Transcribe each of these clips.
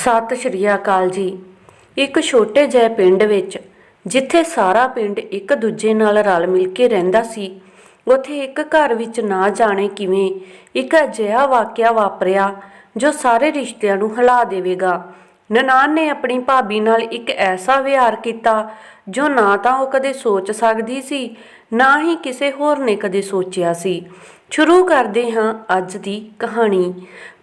ਸਤਿ ਸ਼੍ਰੀ ਅਕਾਲ ਜੀ। ਇੱਕ ਛੋਟੇ ਜਿਹੇ ਪਿੰਡ ਵਿੱਚ, ਜਿੱਥੇ ਸਾਰਾ ਪਿੰਡ ਇੱਕ ਦੂਜੇ ਨਾਲ ਰਲ ਮਿਲ ਕੇ ਰਹਿੰਦਾ ਸੀ, ਉੱਥੇ ਇੱਕ ਘਰ ਵਿੱਚ ਨਾ ਜਾਣੇ ਕਿਵੇਂ ਇੱਕ ਅਜਿਹਾ ਵਾਕਿਆ ਵਾਪਰਿਆ, ਜੋ ਸਾਰੇ ਰਿਸ਼ਤਿਆਂ ਨੂੰ ਹਿਲਾ ਦੇਵੇਗਾ। ਨਨਾਣ ਨੇ ਆਪਣੀ ਭਾਬੀ ਨਾਲ ਇੱਕ ਐਸਾ ਵਿਹਾਰ ਕੀਤਾ, ਜੋ ਨਾ ਤਾਂ ਉਹ ਕਦੇ ਸੋਚ ਸਕਦੀ ਸੀ, ਨਾ ਹੀ ਕਿਸੇ ਹੋਰ ਨੇ ਕਦੇ ਸੋਚਿਆ ਸੀ। ਸ਼ੁਰੂ ਕਰਦੇ ਹਾਂ ਅੱਜ ਦੀ ਕਹਾਣੀ।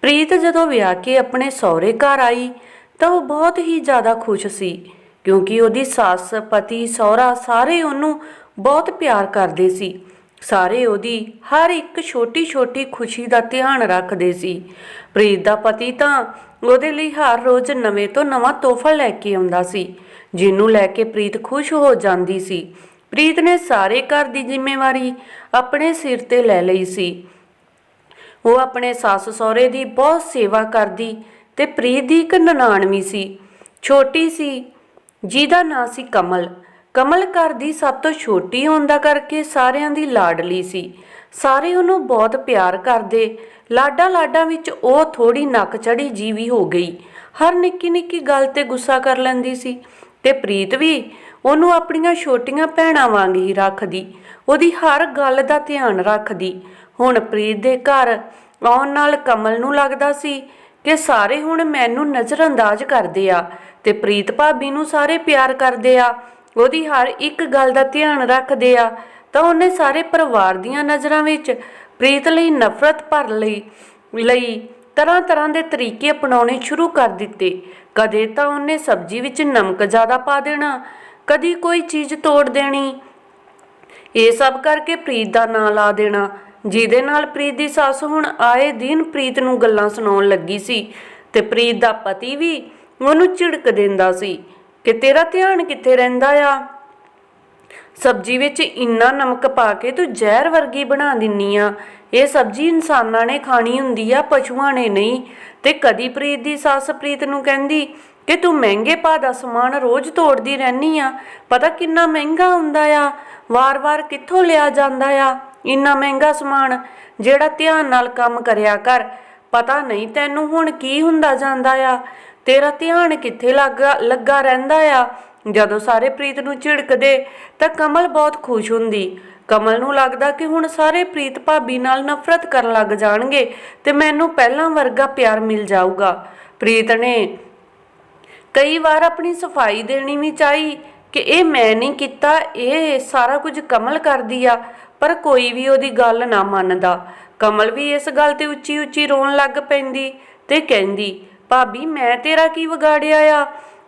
ਪ੍ਰੀਤ ਜਦੋਂ ਵਿਆਹ ਕੇ ਆਪਣੇ ਸਹੁਰੇ ਘਰ ਆਈ, ਤਾਂ ਉਹ ਬਹੁਤ ਹੀ ਜ਼ਿਆਦਾ ਖੁਸ਼ ਸੀ, ਕਿਉਂਕਿ ਉਹਦੀ ਸੱਸ, ਪਤੀ, ਸਹੁਰਾ ਸਾਰੇ ਉਹਨੂੰ ਬਹੁਤ ਪਿਆਰ ਕਰਦੇ ਸੀ। ਸਾਰੇ ਉਹਦੀ ਹਰ ਇੱਕ ਛੋਟੀ-ਛੋਟੀ ਖੁਸ਼ੀ ਦਾ ਧਿਆਨ ਰੱਖਦੇ ਸੀ। ਪ੍ਰੀਤ ਦਾ ਪਤੀ ਤਾਂ ਉਹਦੇ ਲਈ ਹਰ ਰੋਜ਼ ਨਵੇਂ ਤੋਂ ਨਵਾਂ ਤੋਹਫਾ ਲੈ ਕੇ ਆਉਂਦਾ ਸੀ, ਜਿਹਨੂੰ ਲੈ ਕੇ ਪ੍ਰੀਤ ਖੁਸ਼ ਹੋ ਜਾਂਦੀ ਸੀ। ਪ੍ਰੀਤ ਨੇ ਸਾਰੇ ਘਰ ਦੀ ਜ਼ਿੰਮੇਵਾਰੀ ਆਪਣੇ ਸਿਰ ਤੇ ਲੈ ਲਈ ਸੀ। ਉਹ ਆਪਣੇ ਸੱਸ ਸਹੁਰੇ ਦੀ ਬਹੁਤ ਸੇਵਾ ਕਰਦੀ ਤੇ ਪ੍ਰੀਤ ਦੀ ਇੱਕ ਨਨਾਣਵੀਂ ਸੀ। ਛੋਟੀ ਸੀ, ਜਿਹਦਾ ਨਾਂ ਸੀ ਕਮਲ। ਕਮਲ ਘਰ ਦੀ ਸਭ ਤੋਂ ਛੋਟੀ ਹੁੰਦਾ ਕਰਕੇ ਸਾਰਿਆਂ ਦੀ ਲਾਡਲੀ ਸੀ। ਸਾਰੇ ਉਹਨੂੰ ਬਹੁਤ ਪਿਆਰ ਕਰਦੇ। ਲਾਡਾ ਲਾਡਾ ਵਿੱਚ ਉਹ ਥੋੜੀ ਨੱਕ ਚੜੀ ਜੀਵੀ ਹੋ ਗਈ। ਹਰ ਨਿੱਕੀ ਨਿੱਕੀ ਗੱਲ ਤੇ ਗੁੱਸਾ ਕਰ ਲੈਂਦੀ ਸੀ। ਤੇ ਪ੍ਰੀਤ ਵੀ ਉਹਨੂੰ ਆਪਣੀਆਂ ਛੋਟੀਆਂ ਭੈਣਾਂ ਵਾਂਗ ਹੀ ਰੱਖਦੀ। ਉਹਦੀ ਹਰ ਗੱਲ ਦਾ ਧਿਆਨ ਰੱਖਦੀ। ਹੁਣ ਪ੍ਰੀਤ ਦੇ ਘਰ ਆਉਣ ਨਾਲ ਕਮਲ ਨੂੰ ਲੱਗਦਾ ਸੀ ਕਿ ਸਾਰੇ ਹੁਣ ਮੈਨੂੰ ਨਜ਼ਰਅੰਦਾਜ਼ ਕਰਦੇ ਆ ਤੇ ਪ੍ਰੀਤ ਭਾਬੀ ਨੂੰ ਸਾਰੇ ਪਿਆਰ ਕਰਦੇ ਆ। ਉਹਦੀ ਹਰ ਇੱਕ ਗੱਲ ਦਾ ਧਿਆਨ ਰੱਖਦੇ ਆ, ਤਾਂ ਉਹਨੇ ਸਾਰੇ ਪਰਿਵਾਰ ਦੀਆਂ ਨਜ਼ਰਾਂ ਵਿੱਚ ਪ੍ਰੀਤ ਲਈ ਨਫ਼ਰਤ ਭਰ ਲਈ ਲਈ ਤਰ੍ਹਾਂ ਤਰ੍ਹਾਂ ਦੇ ਤਰੀਕੇ ਅਪਣਾਉਣੇ ਸ਼ੁਰੂ ਕਰ ਦਿੱਤੇ। ਕਦੇ ਤਾਂ ਉਹਨੇ ਸਬਜ਼ੀ ਵਿੱਚ ਨਮਕ ਜ਼ਿਆਦਾ ਪਾ ਦੇਣਾ, ਕਦੀ ਕੋਈ ਚੀਜ਼ ਤੋੜ ਦੇਣੀ। ਇਹ ਸਭ ਕਰਕੇ ਪ੍ਰੀਤ ਦਾ ਨਾਂ ਲਾ ਦੇਣਾ, ਜਿਹਦੇ ਨਾਲ ਪ੍ਰੀਤ ਦੀ ਸੱਸ ਹੁਣ ਆਏ ਦਿਨ ਪ੍ਰੀਤ ਨੂੰ ਗੱਲਾਂ ਸੁਣਾਉਣ ਲੱਗੀ ਸੀ, ਤੇ ਪ੍ਰੀਤ ਦਾ ਪਤੀ ਵੀ ਉਹਨੂੰ ਝਿੜਕ ਦਿੰਦਾ ਸੀ। ਕਿ ਤੇਰਾ ਧਿਆਨ ਕਿੱਥੇ ਰਹਿੰਦਾ ਆ? ਸਬਜ਼ੀ ਵਿੱਚ ਇੰਨਾ ਨਮਕ ਪਾ ਕੇ ਤੂੰ ਜ਼ਹਿਰ ਵਰਗੀ ਬਣਾ ਦਿੰਨੀ ਆ। ਇਹ ਸਬਜ਼ੀ ਇਨਸਾਨਾਂ ਨੇ ਖਾਣੀ ਹੁੰਦੀ ਆ, ਪਸ਼ੂਆਂ ਨੇ ਨਹੀਂ। ਤੇ ਕਦੀ ਪ੍ਰੀਤ ਦੀ ਸੱਸ ਪ੍ਰੀਤ ਨੂੰ ਕਹਿੰਦੀ ਕਿ ਤੂੰ ਮਹਿੰਗੇ ਭਾਅ ਦਾ ਸਮਾਨ ਰੋਜ਼ ਤੋੜਦੀ ਰਹਿਨੀ ਆ। ਪਤਾ ਕਿੰਨਾ ਮਹਿੰਗਾ ਹੁੰਦਾ ਆ? ਵਾਰ-ਵਾਰ ਕਿੱਥੋਂ ਲਿਆ ਜਾਂਦਾ ਆ? ਇੰਨਾ ਮਹਿੰਗਾ ਸਮਾਨ ਜਿਹੜਾ ਧਿਆਨ ਨਾਲ ਕੰਮ ਕਰਿਆ ਕਰ। ਪਤਾ ਨਹੀਂ ਤੈਨੂੰ ਹੁਣ ਕੀ ਹੁੰਦਾ ਜਾਂਦਾ ਆ। ਤੇਰਾ ਧਿਆਨ ਕਿੱਥੇ ਲੱਗਾ ਲੱਗਾ ਰਹਿੰਦਾ ਆ? ਜਦੋਂ ਸਾਰੇ ਪ੍ਰੀਤ ਨੂੰ ਝਿੜਕਦੇ, ਤਾਂ ਕਮਲ ਬਹੁਤ ਖੁਸ਼ ਹੁੰਦੀ। ਕਮਲ ਨੂੰ ਲੱਗਦਾ ਕਿ ਹੁਣ ਸਾਰੇ ਪ੍ਰੀਤ ਭਾਬੀ ਨਾਲ ਨਫ਼ਰਤ ਕਰਨ ਲੱਗ ਜਾਣਗੇ ਤੇ ਮੈਨੂੰ ਪਹਿਲਾਂ ਵਰਗਾ ਪਿਆਰ ਮਿਲ ਜਾਊਗਾ। ਪ੍ਰੀਤ ਨੇ ਕਈ ਵਾਰ ਆਪਣੀ ਸਫ਼ਾਈ ਦੇਣੀ ਵੀ ਚਾਹੀ ਕਿ ਇਹ ਮੈਂ ਨਹੀਂ ਕੀਤਾ, ਇਹ ਸਾਰਾ ਕੁਝ ਕਮਲ ਕਰਦੀ ਆ, ਪਰ ਕੋਈ ਵੀ ਉਹਦੀ ਗੱਲ ਨਾ ਮੰਨਦਾ। ਕਮਲ ਵੀ ਇਸ ਗੱਲ ਤੇ ਉੱਚੀ ਉੱਚੀ ਰੋਣ ਲੱਗ ਪੈਂਦੀ ਤੇ ਕਹਿੰਦੀ ਭਾਬੀ, ਮੈਂ ਤੇਰਾ ਕੀ ਵਿਗਾੜਿਆ ਆ?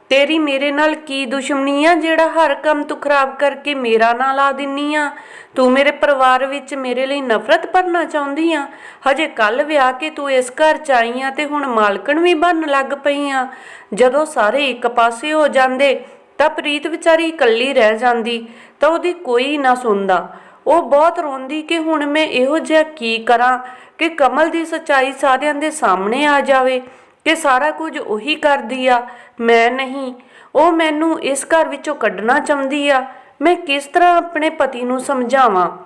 ਤੇਰੀ ਮੇਰੇ ਨਾਲ ਕੀ ਦੁਸ਼ਮਣੀ ਆ ਜਿਹੜਾ ਹਰ ਕੰਮ ਤੂੰ ਖਰਾਬ ਕਰਕੇ ਮੇਰਾ ਨਾਂ ਲਾ ਦਿੰਨੀ ਆ? ਤੂੰ ਮੇਰੇ ਪਰਿਵਾਰ ਵਿੱਚ ਮੇਰੇ ਲਈ ਨਫ਼ਰਤ ਭਰਨਾ ਚਾਹੁੰਦੀ ਆ? ਹਜੇ ਕੱਲ ਵਿਆਹ ਕੇ ਤੂੰ ਇਸ ਘਰ ਚ ਆਈ ਆ ਤੇ ਹੁਣ ਮਾਲਕਣ ਵੀ ਬਣਨ ਲੱਗ ਪਈ ਆ। ਜਦੋਂ ਸਾਰੇ ਇੱਕ ਪਾਸੇ ਹੋ ਜਾਂਦੇ, ਤਾਂ ਪ੍ਰੀਤ ਵਿਚਾਰੀ ਇਕੱਲੀ ਰਹਿ ਜਾਂਦੀ, ਤਾਂ ਉਹਦੀ ਕੋਈ ਨਾ ਸੁਣਦਾ। ਉਹ ਬਹੁਤ ਰੋਂਦੀ ਕਿ ਹੁਣ ਮੈਂ ਇਹੋ ਜਿਹਾ ਕੀ ਕਰਾਂ ਕਿ ਕਮਲ ਦੀ ਸੱਚਾਈ ਸਾਰਿਆਂ ਦੇ ਸਾਹਮਣੇ ਆ ਜਾਵੇ। ਕਿ ਸਾਰਾ ਕੁਝ ਉਹੀ ਕਰਦੀ ਆ? ਮੈਂ ਨਹੀਂ। ਉਹ ਮੈਨੂੰ ਇਸ ਘਰ ਵਿੱਚੋਂ ਕੱਢਣਾ ਚਾਹੁੰਦੀ ਆ। ਮੈਂ ਕਿਸ ਤਰ੍ਹਾਂ ਆਪਣੇ ਪਤੀ ਨੂੰ ਸਮਝਾਵਾਂ?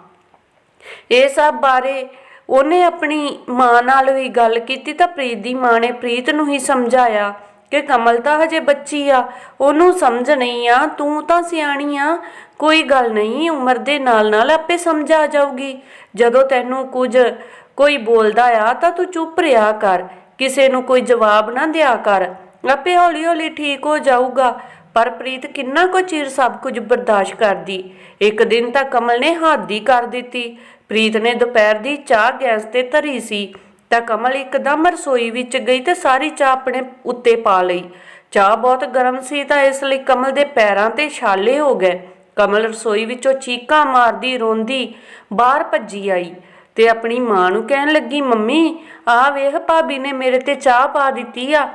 ਇਹ ਸਭ ਬਾਰੇ ਉਹਨੇ ਆਪਣੀ ਮਾਂ ਨਾਲ ਵੀ ਗੱਲ ਕੀਤੀ ਤਾਂ ਪ੍ਰੀਤ ਦੀ ਮਾਂ ਨੇ ਪ੍ਰੀਤ ਨੂੰ ਹੀ ਸਮਝਾਇਆ ਕਿ ਕਮਲ ਤਾਂ ਹਜੇ ਬੱਚੀ ਆ। ਉਹਨੂੰ ਸਮਝ ਨਹੀਂ ਆ। ਤੂੰ ਤਾਂ ਸਿਆਣੀ ਆ। ਕੋਈ ਗੱਲ ਨਹੀਂ, ਉਮਰ ਦੇ ਨਾਲ ਨਾਲ ਆਪੇ ਸਮਝ ਆ ਜਾਊਗੀ। ਜਦੋਂ ਤੈਨੂੰ ਕੁਝ ਕੋਈ ਬੋਲਦਾ ਆ ਤਾਂ ਤੂੰ ਚੁੱਪ ਰਿਹਾ ਕਰ। ਕਿਸੇ ਨੂੰ ਕੋਈ ਜਵਾਬ ਨਾ ਦਿਆ ਕਰ। ਆਪੇ ਹੌਲੀ ਹੌਲੀ ਠੀਕ ਹੋ ਜਾਊਗਾ। ਪਰ ਪ੍ਰੀਤ ਕਿੰਨਾ ਕੁ ਚਿਰ ਸਭ ਕੁਝ ਬਰਦਾਸ਼ਤ ਕਰਦੀ। ਇੱਕ ਦਿਨ ਤਾਂ ਕਮਲ ਨੇ ਹੱਦ ਕਰ ਦਿੱਤੀ। ਪ੍ਰੀਤ ਨੇ ਦੁਪਹਿਰ ਦੀ ਚਾਹ ਗੈਸ ਤੇ ਧਰੀ ਸੀ। ਤਾਂ ਕਮਲ ਇੱਕਦਮ ਰਸੋਈ ਵਿੱਚ ਗਈ ਤੇ ਸਾਰੀ ਚਾਹ ਆਪਣੇ ਉੱਤੇ ਪਾ ਲਈ। ਚਾਹ ਬਹੁਤ ਗਰਮ ਸੀ ਤਾਂ ਇਸ ਲਈ ਕਮਲ ਦੇ ਪੈਰਾਂ ਤੇ ਛਾਲੇ ਹੋ ਗਏ। ਕਮਲ ਰਸੋਈ ਵਿੱਚੋਂ ਚੀਕਾਂ ਮਾਰਦੀ ਰੋਂਦੀ ਬਾਹਰ ਭੱਜੀ ਆਈ। ਤੇ ਆਪਣੀ ਮਾਂ ਨੂੰ ਕਹਿਣ ਲੱਗੀ, ਮੰਮੀ, ਆਹ ਵੇਖ ਭਾਬੀ ਨੇ ਮੇਰੇ ਤੇ ਚਾਹ ਪਾ ਦਿੱਤੀ ਆ।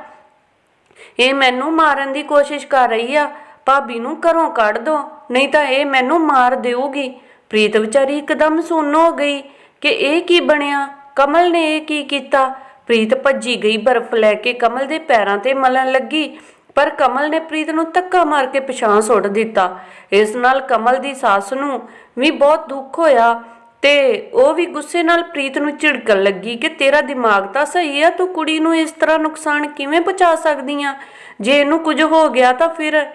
ਇਹ ਮੈਨੂੰ ਮਾਰਨ ਦੀ ਕੋਸ਼ਿਸ਼ ਕਰ ਰਹੀ ਆ। ਭਾਬੀ ਨੂੰ ਘਰੋਂ ਕੱਢ ਦੋ, ਨਹੀਂ ਤਾਂ ਇਹ ਮੈਨੂੰ ਮਾਰ ਦੇਊਗੀ। ਪ੍ਰੀਤ ਵਿਚਾਰੀ ਇੱਕਦਮ ਸੁੰਨ ਹੋ ਗਈ ਕਿ ਇਹ ਕੀ ਬਣਿਆ? ਕਮਲ ਨੇ ਇਹ ਕੀ ਕੀਤਾ? ਪ੍ਰੀਤ ਭੱਜੀ ਗਈ ਬਰਫ਼ ਲੈ ਕੇ, ਕਮਲ ਦੇ ਪੈਰਾਂ ਤੇ ਮਲਣ ਲੱਗੀ। ਪਰ ਕਮਲ ਨੇ ਪ੍ਰੀਤ ਨੂੰ ਧੱਕਾ ਮਾਰ ਕੇ ਪਿਛਾਂ ਸੁੱਟ ਦਿੱਤਾ। ਇਸ ਨਾਲ ਕਮਲ ਦੀ ਸੱਸ ਨੂੰ ਵੀ ਬਹੁਤ ਦੁੱਖ ਹੋਇਆ। ਤੇ ਉਹ ਵੀ ਗੁੱਸੇ ਨਾਲ ਪ੍ਰੀਤ ਨੂੰ ਝਿੜਕਣ ਲੱਗੀ ਕਿ ਤੇਰਾ ਦਿਮਾਗ ਤਾਂ ਸਹੀ ਆ, ਤੂੰ ਕੁੜੀ ਨੂੰ ਇਸ ਤਰ੍ਹਾਂ ਨੁਕਸਾਨ ਕਿਵੇਂ ਪਹੁੰਚਾ ਸਕਦੀ ਆ ਜੇ ਇਹਨੂੰ ਕੁਝ ਹੋ ਗਿਆ ਤਾਂ ਫਿਰ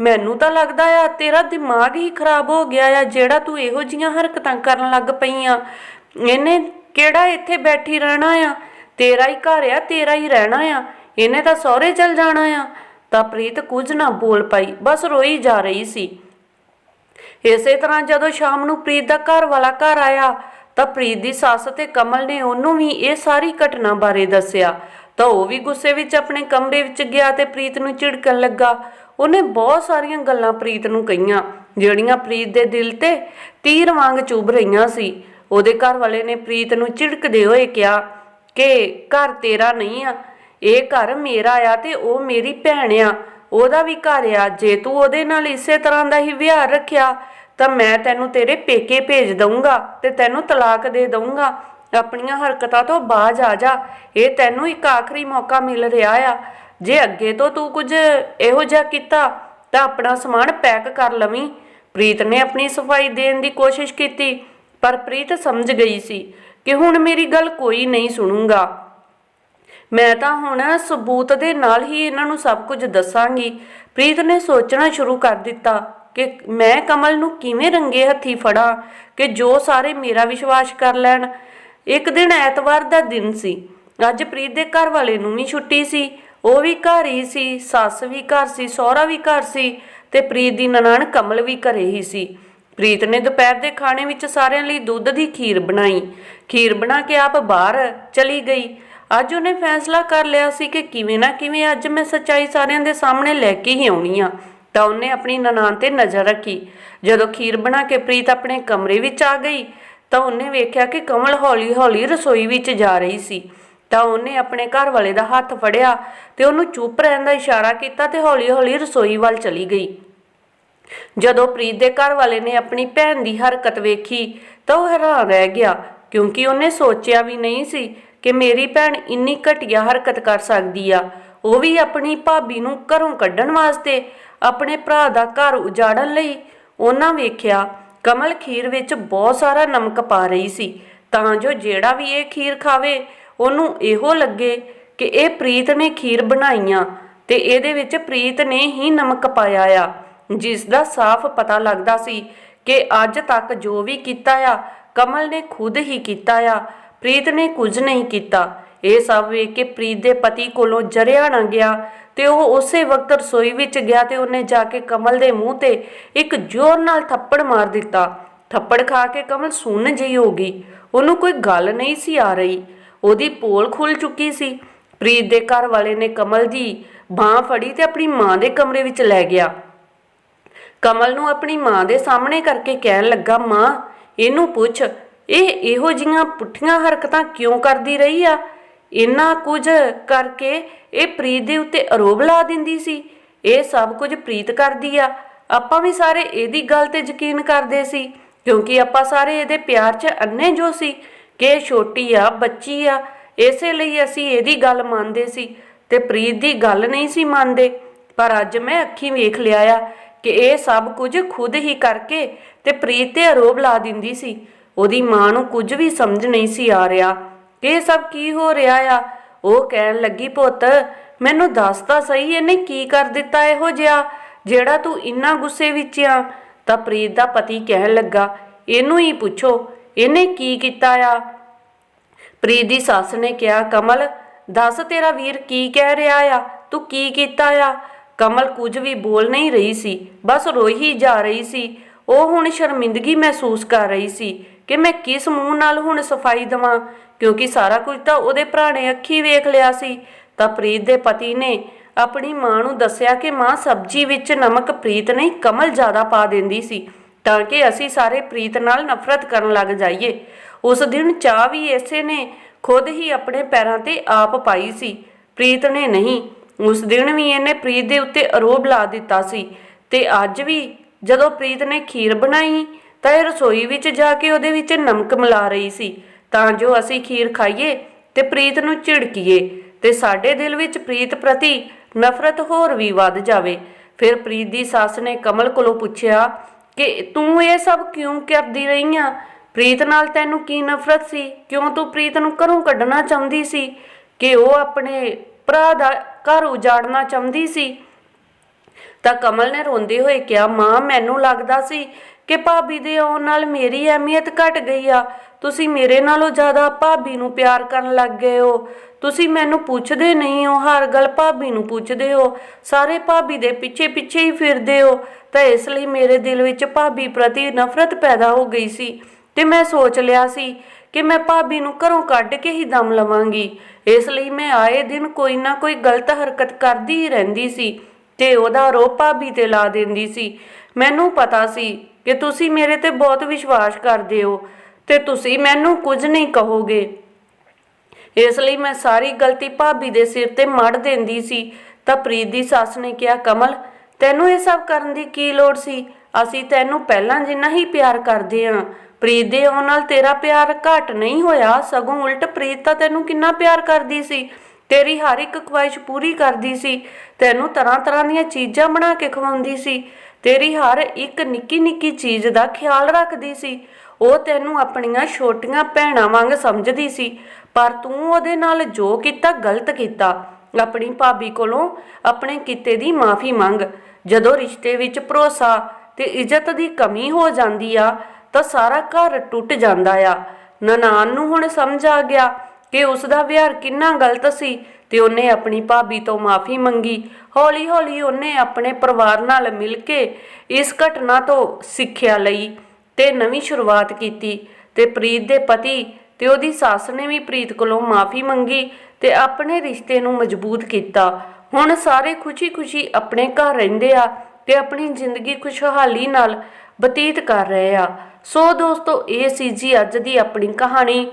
ਮੈਨੂੰ ਤਾਂ ਲੱਗਦਾ ਆ ਤੇਰਾ ਦਿਮਾਗ ਹੀ ਖਰਾਬ ਹੋ ਗਿਆ ਆ, ਜਿਹੜਾ ਤੂੰ ਇਹੋ ਜੀਆਂ ਹਰਕਤਾਂ ਕਰਨ ਲੱਗ ਪਈ ਆ ਇਹਨੇ ਕਿਹੜਾ ਇੱਥੇ ਬੈਠੀ ਰਹਿਣਾ ਆ? ਤੇਰਾ ਹੀ ਘਰ ਆ, ਤੇਰਾ ਹੀ ਰਹਿਣਾ ਆ। ਇਹਨੇ ਤਾਂ ਸਹੁਰੇ ਚਲ ਜਾਣਾ ਆ। ਤਾਂ ਪ੍ਰੀਤ ਕੁਝ ਨਾ ਬੋਲ ਪਾਈ, ਬਸ ਰੋਈ ਜਾ ਰਹੀ ਸੀ। ਇਸੇ ਤਰ੍ਹਾਂ ਜਦੋਂ ਸ਼ਾਮ ਨੂੰ ਪ੍ਰੀਤ ਦਾ ਘਰ ਵਾਲਾ ਘਰ ਆਇਆ, ਤਾਂ ਪ੍ਰੀਤ ਦੀ ਸੱਸ ਤੇ ਕਮਲ ਨੇ ਉਹਨੂੰ ਵੀ ਇਹ ਸਾਰੀ ਘਟਨਾ ਬਾਰੇ ਦੱਸਿਆ। ਤਾਂ ਉਹ ਵੀ ਗੁੱਸੇ ਵਿੱਚ ਆਪਣੇ ਕਮਰੇ ਵਿੱਚ ਗਿਆ ਤੇ ਪ੍ਰੀਤ ਨੂੰ ਝਿੜਕਣ ਲੱਗਾ। ਉਹਨੇ ਬਹੁਤ ਸਾਰੀਆਂ ਗੱਲਾਂ ਪ੍ਰੀਤ ਨੂੰ ਕਹੀਆਂ, ਜਿਹੜੀਆਂ ਪ੍ਰੀਤ ਦੇ ਦਿਲ ਤੇ ਤੀਰ ਵਾਂਗ ਚੁੱਭ ਰਹੀਆਂ ਸੀ। ਉਹਦੇ ਘਰ ਵਾਲੇ ਨੇ ਪ੍ਰੀਤ ਨੂੰ ਝਿੜਕਦੇ ਹੋਏ ਕਿਹਾ ਕਿ ਘਰ ਤੇਰਾ ਨਹੀਂ ਆ, ਇਹ ਘਰ ਮੇਰਾ ਆ ਤੇ ਉਹ ਮੇਰੀ ਭੈਣ ਆ। ਉਹਦਾ ਵੀ ਘਰ ਆ। ਜੇ ਤੂੰ ਉਹਦੇ ਨਾਲ ਇਸੇ ਤਰ੍ਹਾਂ ਦਾ ਹੀ ਵਿਹਾਰ ਰੱਖਿਆ, ਤਾਂ ਮੈਂ ਤੈਨੂੰ ਤੇਰੇ ਪੇਕੇ ਭੇਜ ਦਊਂਗਾ ਤੇ ਤੈਨੂੰ ਤਲਾਕ ਦੇ ਦਊਂਗਾ। ਆਪਣੀਆਂ ਹਰਕਤਾਂ ਤੋਂ ਬਾਜ ਆ ਜਾ। ਇਹ ਤੈਨੂੰ ਇੱਕ ਆਖਰੀ ਮੌਕਾ ਮਿਲ ਰਿਹਾ ਆ। ਜੇ ਅੱਗੇ ਤੋਂ ਤੂੰ ਕੁਝ ਇਹੋ ਜਿਹਾ ਕੀਤਾ, ਤਾਂ ਆਪਣਾ ਸਮਾਨ ਪੈਕ ਕਰ ਲਵੀਂ। ਪ੍ਰੀਤ ਨੇ ਆਪਣੀ ਸਫ਼ਾਈ ਦੇਣ ਦੀ ਕੋਸ਼ਿਸ਼ ਕੀਤੀ, ਪਰ ਪ੍ਰੀਤ ਸਮਝ ਗਈ ਸੀ ਕਿ ਹੁਣ ਮੇਰੀ ਗੱਲ ਕੋਈ ਨਹੀਂ ਸੁਣੂਗਾ। ਮੈਂ ਤਾਂ ਹੁਣ ਸਬੂਤ ਦੇ ਨਾਲ ਹੀ ਇਹਨਾਂ ਨੂੰ ਸਭ ਕੁਝ ਦੱਸਾਂਗੀ। ਪ੍ਰੀਤ ਨੇ ਸੋਚਣਾ ਸ਼ੁਰੂ ਕਰ ਦਿੱਤਾ ਕਿ ਮੈਂ ਕਮਲ ਨੂੰ ਕਿਵੇਂ ਰੰਗੇ ਹੱਥੀ ਫੜਾਂ ਕਿ ਜੋ ਸਾਰੇ ਮੇਰਾ ਵਿਸ਼ਵਾਸ ਕਰ ਲੈਣ। ਇੱਕ ਦਿਨ ਐਤਵਾਰ ਦਾ ਦਿਨ ਸੀ। ਅੱਜ ਪ੍ਰੀਤ ਦੇ ਘਰ ਵਾਲੇ ਨੂੰ ਵੀ ਛੁੱਟੀ ਸੀ। ਉਹ ਵੀ ਘਰ ਹੀ ਸੀ, ਸੱਸ ਵੀ ਘਰ ਸੀ, ਸਹੁਰਾ ਵੀ ਘਰ ਸੀ ਤੇ ਪ੍ਰੀਤ ਦੀ ਨਨਾਣ ਕਮਲ ਵੀ ਘਰੇ ਹੀ ਸੀ। ਪ੍ਰੀਤ ਨੇ ਦੁਪਹਿਰ ਦੇ ਖਾਣੇ ਵਿੱਚ ਸਾਰਿਆਂ ਲਈ ਦੁੱਧ ਦੀ ਖੀਰ ਬਣਾਈ। ਖੀਰ ਬਣਾ ਕੇ ਆਪ ਬਾਹਰ ਚਲੀ ਗਈ। ਅੱਜ ਉਹਨੇ ਫੈਸਲਾ ਕਰ ਲਿਆ ਸੀ ਕਿ ਕਿਵੇਂ ਨਾ ਕਿਵੇਂ ਅੱਜ ਮੈਂ ਸੱਚਾਈ ਸਾਰਿਆਂ ਦੇ ਸਾਹਮਣੇ ਲੈ ਕੇ ਹੀ ਆਉਣੀ ਆ। ਤਾਂ ਉਹਨੇ ਆਪਣੀ ਨਨਾਣ ਤੇ ਨਜ਼ਰ ਰੱਖੀ। ਜਦੋਂ ਖੀਰ ਬਣਾ ਕੇ ਪ੍ਰੀਤ ਆਪਣੇ ਕਮਰੇ ਵਿੱਚ ਆ ਗਈ, ਤਾਂ ਉਹਨੇ ਵੇਖਿਆ ਕਿ ਕਮਲ ਹੌਲੀ-ਹੌਲੀ ਰਸੋਈ ਵਿੱਚ ਜਾ ਰਹੀ ਸੀ। ਤਾਂ ਉਹਨੇ ਆਪਣੇ ਘਰ ਵਾਲੇ ਦਾ ਹੱਥ ਫੜਿਆ ਤੇ ਉਹਨੂੰ ਚੁੱਪ ਰਹਿਣ ਦਾ ਇਸ਼ਾਰਾ ਕੀਤਾ ਤੇ ਹੌਲੀ-ਹੌਲੀ ਰਸੋਈ ਵੱਲ ਚਲੀ ਗਈ। ਜਦੋਂ ਪ੍ਰੀਤ ਦੇ ਘਰ ਵਾਲੇ ਨੇ ਆਪਣੀ ਭੈਣ ਦੀ ਹਰਕਤ ਵੇਖੀ, ਤਾਂ ਉਹ ਹੈਰਾਨ ਰਹਿ ਗਿਆ, ਕਿਉਂਕਿ ਉਹਨੇ ਸੋਚਿਆ ਵੀ ਨਹੀਂ ਸੀ ਕਿ ਮੇਰੀ ਭੈਣ ਇੰਨੀ ਘਟੀਆ ਹਰਕਤ ਕਰ ਸਕਦੀ ਆ। ਉਹ ਵੀ ਆਪਣੀ ਭਾਬੀ ਨੂੰ ਘਰੋਂ ਕੱਢਣ ਵਾਸਤੇ ਆਪਣੇ ਭਰਾ ਦਾ ਘਰ ਉਜਾੜਨ ਲਈ ਉਹਨਾਂ ਵੇਖਿਆ, ਕਮਲ ਖੀਰ ਵਿੱਚ ਬਹੁਤ ਸਾਰਾ ਨਮਕ ਪਾ ਰਹੀ ਸੀ। ਤਾਂ ਜੋ ਜਿਹੜਾ ਵੀ ਇਹ ਖੀਰ ਖਾਵੇ, ਉਹਨੂੰ ਇਹੋ ਲੱਗੇ ਕਿ ਇਹ ਪ੍ਰੀਤ ਨੇ ਖੀਰ ਬਣਾਈਆਂ ਤੇ ਇਹਦੇ ਵਿੱਚ ਪ੍ਰੀਤ ਨੇ ਹੀ ਨਮਕ ਪਾਇਆ ਆ। ਜਿਸ ਦਾ ਸਾਫ਼ ਪਤਾ ਲੱਗਦਾ ਸੀ ਕਿ ਅੱਜ ਤੱਕ ਜੋ ਵੀ ਕੀਤਾ ਆ, ਕਮਲ ਨੇ ਖੁਦ ਹੀ ਕੀਤਾ ਆ। ਪ੍ਰੀਤ ਨੇ ਕੁਝ ਨਹੀਂ ਕੀਤਾ। ਇਹ ਸਭ ਵੇਖ ਕੇ ਪ੍ਰੀਤ ਦੇ ਪਤੀ ਕੋਲੋਂ ਜਰਿਆ ਨਾ ਗਿਆ ਤੇ ਉਹ ਉਸੇ ਵਕਤ ਰਸੋਈ ਵਿੱਚ ਗਿਆ ਤੇ ਉਹਨੇ ਜਾ ਕੇ ਕਮਲ ਦੇ ਮੂੰਹ ਤੇ ਇੱਕ ਜ਼ੋਰ ਨਾਲ ਥੱਪੜ ਮਾਰ ਦਿੱਤਾ। ਥੱਪੜ ਖਾ ਕੇ ਕਮਲ ਸੁੰਨ ਜਿਹੀ ਹੋ ਗਈ। ਉਹਨੂੰ ਕੋਈ ਗੱਲ ਨਹੀਂ ਸੀ ਆ ਰਹੀ। ਉਹਦੀ ਪੋਲ ਖੁੱਲ ਚੁੱਕੀ ਸੀ। ਪ੍ਰੀਤ ਦੇ ਘਰ ਵਾਲੇ ਨੇ ਕਮਲ ਦੀ ਬਾਹ ਫੜੀ ਤੇ ਆਪਣੀ ਮਾਂ ਦੇ ਕਮਰੇ ਵਿੱਚ ਲੈ ਗਿਆ। ਕਮਲ ਨੂੰ ਆਪਣੀ ਮਾਂ ਦੇ ਸਾਹਮਣੇ ਕਰਕੇ ਕਹਿਣ ਲੱਗਾ, ਮਾਂ, ਇਹਨੂੰ ਪੁੱਛ ਇਹ ਇਹੋ ਜੀਆਂ ਪੁੱਠੀਆਂ ਹਰਕਤਾਂ ਕਿਉਂ ਕਰਦੀ ਰਹੀ ਆ? ਇੰਨਾ ਕੁਝ ਕਰਕੇ ਇਹ ਪ੍ਰੀਤ ਦੇ ਉੱਤੇ ਆਰੋਪ ਲਾ ਦਿੰਦੀ ਸੀ। ਇਹ ਸਭ ਕੁਝ ਪ੍ਰੀਤ ਕਰਦੀ ਆ। ਆਪਾਂ ਵੀ ਸਾਰੇ ਇਹਦੀ ਗੱਲ ਤੇ ਯਕੀਨ ਕਰਦੇ ਸੀ, ਕਿਉਂਕਿ ਆਪਾਂ ਸਾਰੇ ਇਹਦੇ ਪਿਆਰ 'ਚ ਅੰਨੇ ਜੋ ਸੀ ਕਿ ਇਹ ਛੋਟੀ ਆ, ਬੱਚੀ ਆ, ਇਸੇ ਲਈ ਅਸੀਂ ਇਹਦੀ ਗੱਲ ਮੰਨਦੇ ਸੀ ਤੇ ਪ੍ਰੀਤ ਦੀ ਗੱਲ ਨਹੀਂ ਸੀ ਮੰਨਦੇ। ਪਰ ਅੱਜ ਮੈਂ ਅੱਖੀਂ ਵੇਖ ਲਿਆ ਆ ਕਿ ਇਹ ਸਭ ਕੁਝ ਖੁਦ ਹੀ ਕਰਕੇ ਤੇ ਪ੍ਰੀਤ ਤੇ ਆਰੋਪ ਲਾ ਦਿੰਦੀ ਸੀ। ਉਹਦੀ ਮਾਂ ਨੂੰ ਕੁਝ ਵੀ ਸਮਝ ਨਹੀਂ ਸੀ ਆ ਰਿਹਾ। ਇਹ ਸਭ ਕੀ ਹੋ ਰਿਹਾ ਆ? ਉਹ ਕਹਿਣ ਲੱਗੀ, ਪੁੱਤ, ਮੈਨੂੰ ਦੱਸ ਤਾਂ ਸਹੀ, ਇਹਨੇ ਕੀ ਕਰ ਦਿੱਤਾ ਇਹੋ ਜਿਹਾ? ਜਿਹੜਾ ਤੂੰ ਇੰਨਾ ਗੁੱਸੇ ਵਿੱਚ ਆ? ਤਾਂ ਪ੍ਰੀਤ ਦਾ ਪਤੀ ਕਹਿਣ ਲੱਗਾ, ਇਹਨੂੰ ਹੀ ਪੁੱਛੋ, ਇਹਨੇ ਕੀ ਕੀਤਾ ਆ? ਪ੍ਰੀਤ ਦੀ ਸੱਸ ਨੇ ਕਿਹਾ, ਕਮਲ, ਦੱਸ ਤੇਰਾ ਵੀਰ ਕੀ ਕਹਿ ਰਿਹਾ ਆ? ਤੂੰ ਕੀ ਕੀਤਾ ਆ? ਕਮਲ ਕੁਝ ਵੀ ਬੋਲ ਨਹੀਂ ਰਹੀ ਸੀ, ਬਸ ਰੋਈ ਹੀ ਜਾ ਰਹੀ ਸੀ। ਉਹ ਹੁਣ ਸ਼ਰਮਿੰਦਗੀ ਮਹਿਸੂਸ ਕਰ ਰਹੀ ਸੀ। ਕਿ ਮੈਂ ਕਿਸ ਮੂੰਹ ਨਾਲ ਹੁਣ ਸਫ਼ਾਈ ਦਵਾਂ? ਕਿਉਂਕਿ ਸਾਰਾ ਕੁਝ ਤਾਂ ਉਹਦੇ ਭਰਾ ਨੇ ਅੱਖੀ ਵੇਖ ਲਿਆ ਸੀ। ਤਾਂ ਪ੍ਰੀਤ ਦੇ ਪਤੀ ਨੇ ਆਪਣੀ ਮਾਂ ਨੂੰ ਦੱਸਿਆ ਕਿ ਮਾਂ ਸਬਜ਼ੀ ਵਿੱਚ ਨਮਕ ਪ੍ਰੀਤ ਨਹੀਂ ਕਮਲ ਜ਼ਿਆਦਾ ਪਾ ਦਿੰਦੀ ਸੀ, ਤਾਂ ਕਿ ਅਸੀਂ ਸਾਰੇ ਪ੍ਰੀਤ ਨਾਲ ਨਫ਼ਰਤ ਕਰਨ ਲੱਗ ਜਾਈਏ। ਉਸ ਦਿਨ ਚਾਹ ਵੀ ਐਸੇ ਨੇ ਖੁਦ ਹੀ ਆਪਣੇ ਪੈਰਾਂ ਤੇ ਆਪ ਪਾਈ ਸੀ। ਪ੍ਰੀਤ ਨੇ ਨਹੀਂ, ਉਸ ਦਿਨ ਵੀ ਇਹਨੇ ਪ੍ਰੀਤ ਦੇ ਉੱਤੇ ਆਰੋਪ ਲਾ ਦਿੱਤਾ ਸੀ। ਤੇ ਅੱਜ ਵੀ ਜਦੋਂ ਪ੍ਰੀਤ ਨੇ ਖੀਰ ਬਣਾਈ ਤਾਂ ਇਹ ਰਸੋਈ ਵਿੱਚ ਜਾ ਕੇ ਉਹਦੇ ਵਿੱਚ ਨਮਕ ਮਿਲਾ ਰਹੀ ਸੀ। ਤਾਂ ਜੋ ਅਸੀਂ ਖੀਰ ਖਾਈਏ ਤੇ ਪ੍ਰੀਤ ਨੂੰ ਝਿੜਕੀਏ ਤੇ ਸਾਡੇ ਦਿਲ ਵਿੱਚ ਪ੍ਰੀਤ ਪ੍ਰਤੀ ਨਫ਼ਰਤ ਹੋਰ ਵੀ ਵੱਧ ਜਾਵੇ। ਫਿਰ ਪ੍ਰੀਤ ਦੀ ਸੱਸ ਨੇ ਕਮਲ ਕੋਲੋਂ ਪੁੱਛਿਆ ਕਿ ਤੂੰ ਇਹ ਸਭ ਕਿਉਂ ਕਰਦੀ ਰਹੀ ਆ? ਪ੍ਰੀਤ ਨਾਲ ਤੈਨੂੰ ਕੀ ਨਫ਼ਰਤ ਸੀ? ਕਿਉਂ ਤੂੰ ਪ੍ਰੀਤ ਨੂੰ ਘਰੋਂ ਕੱਢਣਾ ਚਾਹੁੰਦੀ ਸੀ? ਕਿ ਉਹ ਆਪਣੇ ਭਰਾ ਦਾ ਘਰ ਉਜਾੜਨਾ ਚਾਹੁੰਦੀ ਸੀ? ਤਾਂ ਕਮਲ ਨੇ ਰੋਂਦੇ ਹੋਏ ਕਿਹਾ, ਮਾਂ, ਮੈਨੂੰ ਲੱਗਦਾ ਸੀ ਕਿ ਭਾਬੀ ਦੇ ਆਉਣ ਨਾਲ ਮੇਰੀ ਅਹਿਮੀਅਤ ਘਟ ਗਈ ਆ। ਤੁਸੀਂ ਮੇਰੇ ਨਾਲੋਂ ਜ਼ਿਆਦਾ ਭਾਬੀ ਨੂੰ ਪਿਆਰ ਕਰਨ ਲੱਗ ਗਏ ਹੋ। ਤੁਸੀਂ ਮੈਨੂੰ ਪੁੱਛਦੇ ਨਹੀਂ ਹੋ, ਹਰ ਗੱਲ ਭਾਬੀ ਨੂੰ ਪੁੱਛਦੇ ਹੋ। ਸਾਰੇ ਭਾਬੀ ਦੇ ਪਿੱਛੇ ਪਿੱਛੇ ਹੀ ਫਿਰਦੇ ਹੋ। ਤਾਂ ਇਸ ਲਈ ਮੇਰੇ ਦਿਲ ਵਿੱਚ ਭਾਬੀ ਪ੍ਰਤੀ ਨਫ਼ਰਤ ਪੈਦਾ ਹੋ ਗਈ ਸੀ ਤੇ ਮੈਂ ਸੋਚ ਲਿਆ ਸੀ ਕਿ ਮੈਂ ਭਾਬੀ ਨੂੰ ਘਰੋਂ ਕੱਢ ਕੇ ਹੀ ਦਮ ਲਵਾਂਗੀ। ਇਸ ਲਈ ਮੈਂ ਆਏ ਦਿਨ ਕੋਈ ਨਾ ਕੋਈ ਗਲਤ ਹਰਕਤ ਕਰਦੀ ਹੀ ਰਹਿੰਦੀ ਸੀ ਤੇ ਉਹਦਾ ਆਰੋਪ ਭਾਬੀ ਤੇ ਲਾ ਦਿੰਦੀ ਸੀ। ਮੈਨੂੰ ਪਤਾ ਸੀ ਕਿ ਤੁਸੀਂ ਮੇਰੇ ਤੇ ਬਹੁਤ ਵਿਸ਼ਵਾਸ ਕਰਦੇ ਹੋ ਤੇ ਤੁਸੀਂ ਮੈਨੂੰ ਕੁਝ ਨਹੀਂ ਕਹੋਗੇ। ਇਸ ਲਈ ਮੈਂ ਸਾਰੀ ਗਲਤੀ ਭਾਬੀ ਦੇ ਸਿਰ ਤੇ ਮੜ ਦਿੰਦੀ ਸੀ। ਤਾਂ ਪ੍ਰੀਤ ਦੀ ਸੱਸ ਨੇ ਕਿਹਾ, ਕਮਲ, ਤੈਨੂੰ ਇਹ ਸਭ ਕਰਨ ਦੀ ਕੀ ਲੋੜ ਸੀ? ਅਸੀਂ ਤੈਨੂੰ ਪਹਿਲਾਂ ਜਿੰਨਾ ਹੀ ਪਿਆਰ ਕਰਦੇ ਹਾਂ। ਪ੍ਰੀਤ ਦੇ ਆਉਣ ਨਾਲ ਤੇਰਾ ਪਿਆਰ ਘਟ ਨਹੀਂ ਹੋਇਆ। ਸਗੋਂ ਉਲਟ ਪ੍ਰੀਤ ਤਾਂ ਤੈਨੂੰ ਕਿੰਨਾ ਪਿਆਰ ਕਰਦੀ ਸੀ। ਤੇਰੀ ਹਰ ਇੱਕ ਖੁਆਇਸ਼ ਪੂਰੀ ਕਰਦੀ ਸੀ। ਤੈਨੂੰ ਤਰ੍ਹਾਂ ਤਰ੍ਹਾਂ ਦੀਆਂ ਚੀਜ਼ਾਂ ਬਣਾ ਕੇ ਖਵਾਉਂਦੀ ਸੀ। ਤੇਰੀ ਹਰ ਇੱਕ ਨਿੱਕੀ ਨਿੱਕੀ ਚੀਜ਼ ਦਾ ਖਿਆਲ ਰੱਖਦੀ ਸੀ। ਉਹ ਤੈਨੂੰ ਆਪਣੀਆਂ ਛੋਟੀਆਂ ਭੈਣਾਂ ਵਾਂਗ ਸਮਝਦੀ ਸੀ, ਪਰ ਤੂੰ ਉਹਦੇ ਨਾਲ ਜੋ ਕੀਤਾ, ਗਲਤ ਕੀਤਾ। ਆਪਣੀ ਭਾਬੀ ਕੋਲੋਂ ਆਪਣੇ ਕੀਤੇ ਦੀ ਮਾਫੀ ਮੰਗ। ਜਦੋਂ ਰਿਸ਼ਤੇ ਵਿੱਚ ਭਰੋਸਾ ਤੇ ਇੱਜ਼ਤ ਦੀ ਕਮੀ ਹੋ ਜਾਂਦੀ ਆ, ਤਾਂ ਸਾਰਾ ਘਰ ਟੁੱਟ ਜਾਂਦਾ ਆ। ਨਨਾਨ ਨੂੰ ਹੁਣ ਸਮਝ ਆ ਗਿਆ ਕਿ ਉਸ ਦਾ ਵਿਹਾਰ ਕਿੰਨਾ ਗਲਤ ਸੀ। ਤੇ ਉਹਨੇ ਆਪਣੀ ਭਾਬੀ ਤੋਂ ਮਾਫੀ ਮੰਗੀ। ਹੌਲੀ ਹੌਲੀ ਉਹਨੇ ਆਪਣੇ ਪਰਿਵਾਰ ਨਾਲ ਮਿਲ ਕੇ ਇਸ ਘਟਨਾ ਤੋਂ ਸਿੱਖਿਆ ਲਈ ਤੇ ਨਵੀਂ ਸ਼ੁਰੂਆਤ ਕੀਤੀ ਤੇ ਪ੍ਰੀਤ ਦੇ ਪਤੀ ਤੇ ਉਹਦੀ ਸੱਸ ਨੇ ਵੀ ਪ੍ਰੀਤ ਕੋਲੋਂ ਮਾਫੀ ਮੰਗੀ ਤੇ ਆਪਣੇ ਰਿਸ਼ਤੇ ਨੂੰ ਮਜ਼ਬੂਤ ਕੀਤਾ। ਹੁਣ ਸਾਰੇ ਖੁਸ਼ੀ-ਖੁਸ਼ੀ ਆਪਣੇ ਘਰ ਰਹਿੰਦੇ ਆ ਤੇ ਆਪਣੀ ਜ਼ਿੰਦਗੀ ਖੁਸ਼ਹਾਲੀ ਨਾਲ ਬਤੀਤ ਕਰ ਰਹੇ ਆ। ਸੋ ਦੋਸਤੋ, ਇਹ ਸੀ ਜੀ ਅੱਜ ਦੀ ਆਪਣੀ ਕਹਾਣੀ।